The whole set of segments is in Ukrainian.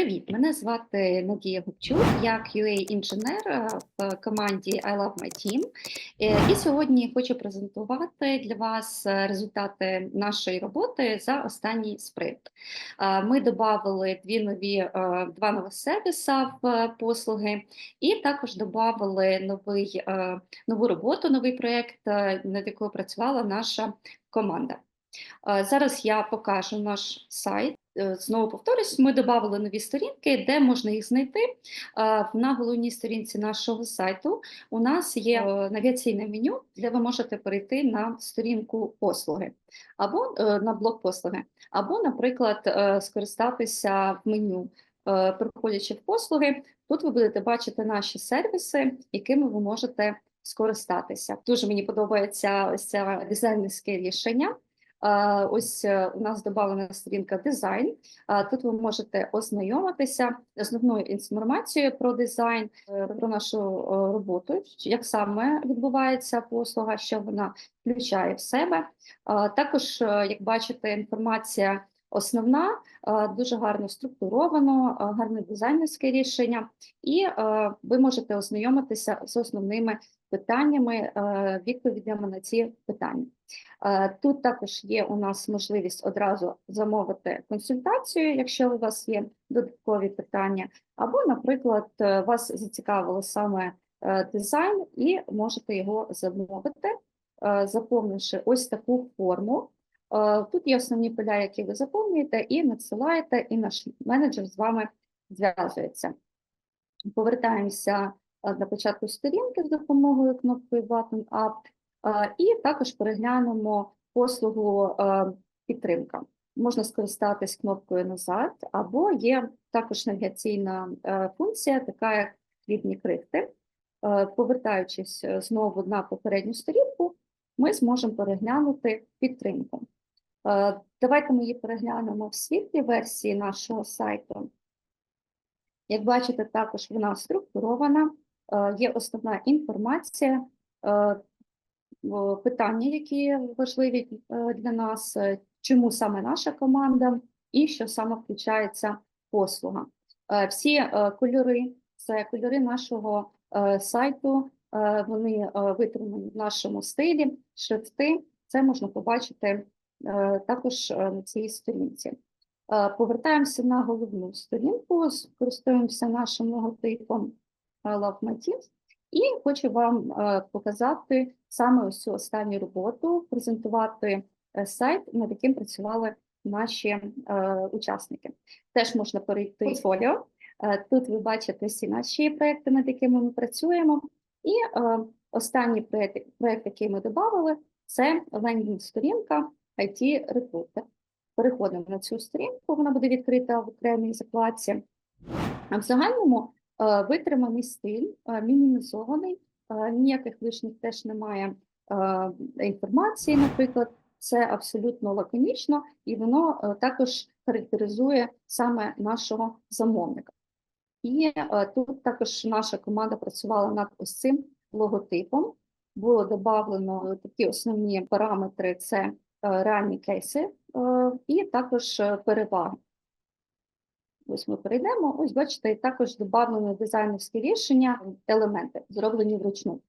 Привіт, мене звати Надія Губчук, я QA-інженер е, в команді I Love My Team. Е, І сьогодні хочу презентувати для вас е, результати нашої роботи за останній спринт. Ми додали дві нові два нових сервіса в послуги, і також додали новий нову роботу, новий проєкт, над якою працювала наша команда. Зараз я покажу наш сайт. Е, Знову повторюсь, ми додали нові сторінки, де можна їх знайти. На головній сторінці нашого сайту у нас є е, навігаційне меню, де ви можете перейти на сторінку послуги або е, на блок послуги, або, наприклад, скористатися в меню, переходячи в послуги. Тут ви будете бачити наші сервіси, якими ви можете скористатися. Дуже мені подобається ось це дизайнерське рішення. Е, Ось е, у нас додана сторінка дизайн. Е, Тут ви можете ознайомитися основною інформацією про дизайн, про нашу роботу, як саме відбувається послуга, що вона включає в себе. Також, як бачите, інформація основна, дуже гарно структуровано, гарне дизайнерське рішення, і ви можете ознайомитися з основними питаннями, е, відповідями на ці питання. Е, Тут також є у нас можливість одразу замовити консультацію, якщо у вас є додаткові питання, або, наприклад, е, вас зацікавило саме дизайн, і можете його замовити, заповнивши ось таку форму. Тут є основні поля, які ви заповнюєте, і надсилаєте, і наш менеджер з вами зв'язується. Повертаємося на початку сторінки з допомогою кнопкою Button Up, і також переглянемо послугу підтримка. Можна скористатись кнопкою назад, або є також навігаційна функція, така як хлібні крихти. Повертаючись е, знову на попередню сторінку, ми зможемо переглянути підтримку. Давайте ми її переглянемо в світлій версії нашого сайту. Як бачите, також вона структурована, є основна інформація, е, питання, які важливі е, для нас, е, чому саме наша команда і що саме включається послуга. Е, Всі е, кольори, це кольори нашого е, сайту, е, вони е, витримані в нашому стилі, шрифти, це можна побачити е, також е, на цій сторінці. Е, Повертаємося на головну сторінку, скористуємося нашим логотипом Love Teams. І хочу вам е, показати саме ось цю останню роботу, презентувати е, сайт, над яким працювали наші е, учасники. Теж можна перейти в портфоліо. Е, Тут ви бачите всі наші проекти, над якими ми працюємо. І останній проект, проект, який ми додали, це лендінг-сторінка IT Recruiter. Переходимо на цю сторінку, вона буде відкрита в окремій закладці. А в загальному витриманий стиль, е, мінімізований, е, ніяких лишніх теж немає е, інформації, наприклад, це абсолютно лаконічно, і воно е, також характеризує саме нашого замовника. І е, тут також наша команда працювала над ось цим логотипом. Було додано такі основні параметри: це е, реальні кейси е, і також е, переваги. Ось ми перейдемо. Ось бачите, також додано дизайнерське рішення, елементи, зроблені вручну.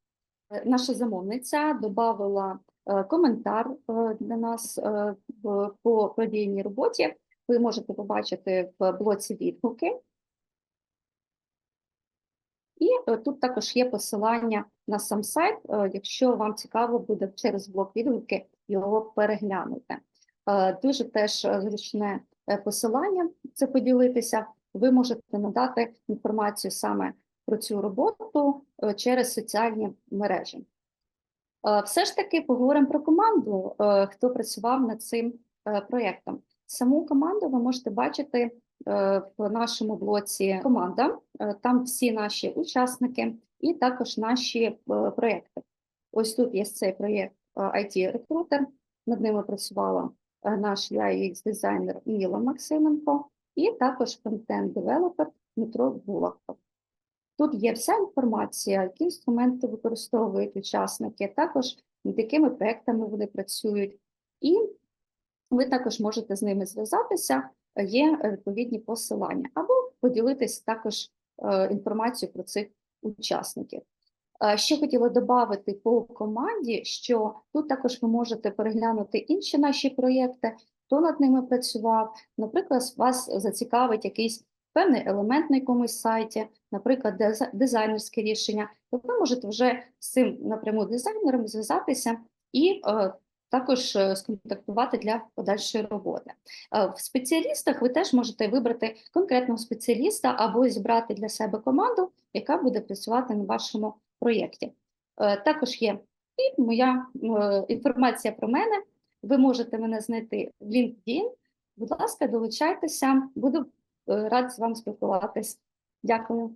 Е, Наша замовниця додала коментар е, для нас е, по продійній роботі. Ви можете побачити в блоці відгуки. І е, тут також є посилання на сам сайт, е, якщо вам цікаво буде через блок відгуки його переглянути. Е, Дуже теж е, зручне е, посилання це поділитися. Ви можете надати інформацію саме про цю роботу е, через соціальні мережі. Е, Все ж таки поговоримо про команду, е, хто працював над цим е, проєктом. Саму команду ви можете бачити е, в нашому блоці команда. Е, Там всі наші учасники і також наші е, проєкти. Ось тут є цей проєкт е, IT Recruiter. Над ними працювала е, наш UX дизайнер Міла Максименко і також контент-девелопер Дмитро Булахов. Тут є вся інформація, які інструменти використовують учасники, також над якими проектами вони працюють, і ви також можете з ними зв'язатися. Є відповідні посилання, або поділитись також е, інформацією про цих учасників. Е, Ще хотіла додати по команді, що тут також ви можете переглянути інші наші проєкти, хто над ними працював. Наприклад, вас зацікавить якийсь певний елемент на якомусь сайті, наприклад, диза- дизайнерське рішення, то ви можете вже з цим напряму дизайнером зв'язатися і е, також е, сконтактувати для подальшої роботи. В спеціалістах ви теж можете вибрати конкретного спеціаліста або зібрати для себе команду, яка буде працювати на вашому проєкті. Е, Також є і моя е, інформація про мене. Ви можете мене знайти в LinkedIn. Будь ласка, долучайтеся, буду е, рад з вами спілкуватись. Дякую.